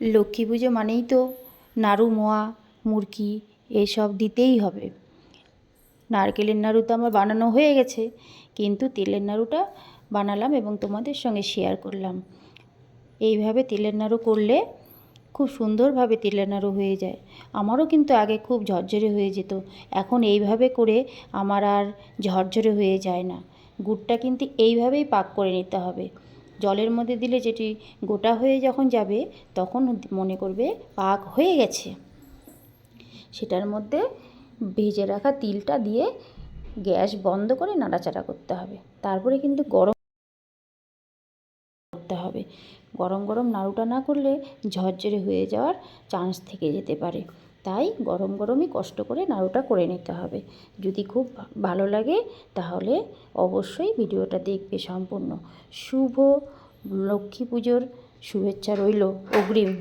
লক্ষ্মী পুজো মানেই তো নাড়ু, মোয়া, মুরকি এসব দিতেই হবে। নারকেলের নাড়ু তো আমার বানানো হয়ে গেছে, কিন্তু তেলের নাড়ুটা বানালাম এবং তোমাদের সঙ্গে শেয়ার করলাম। এইভাবে তেলের নাড়ু করলে খুব সুন্দরভাবে তেলের নাড়ু হয়ে যায়। আমারও কিন্তু আগে খুব ঝরঝরে হয়ে যেত, এখন এইভাবে করে আমার আর ঝরঝরে হয়ে যায় না। গুড়টা কিন্তু এইভাবেই পাক করে নিতে হবে। জলের মধ্যে দিলে যেটি গোটা হয়ে যখন যাবে, তখন মনে করবে পাক হয়ে গেছে। সেটার মধ্যে ভেজে রাখা তিলটা দিয়ে গ্যাস বন্ধ করে নাড়াচাড়া করতে হবে। তারপরে কিন্তু গরম করতে হবে। গরম গরম নাড়ুটা না করলে ঝরঝরে হয়ে যাওয়ার চান্স থেকে যেতে পারে। তাই গরম গরমই কষ্ট করে নাড়ুটা করে নিতে হবে। যদি খুব ভালো লাগে তাহলে অবশ্যই ভিডিওটা দেখবে সম্পূর্ণ। শুভ লক্ষ্মী পুজোর শুভেচ্ছা রইল। অগ্রিম।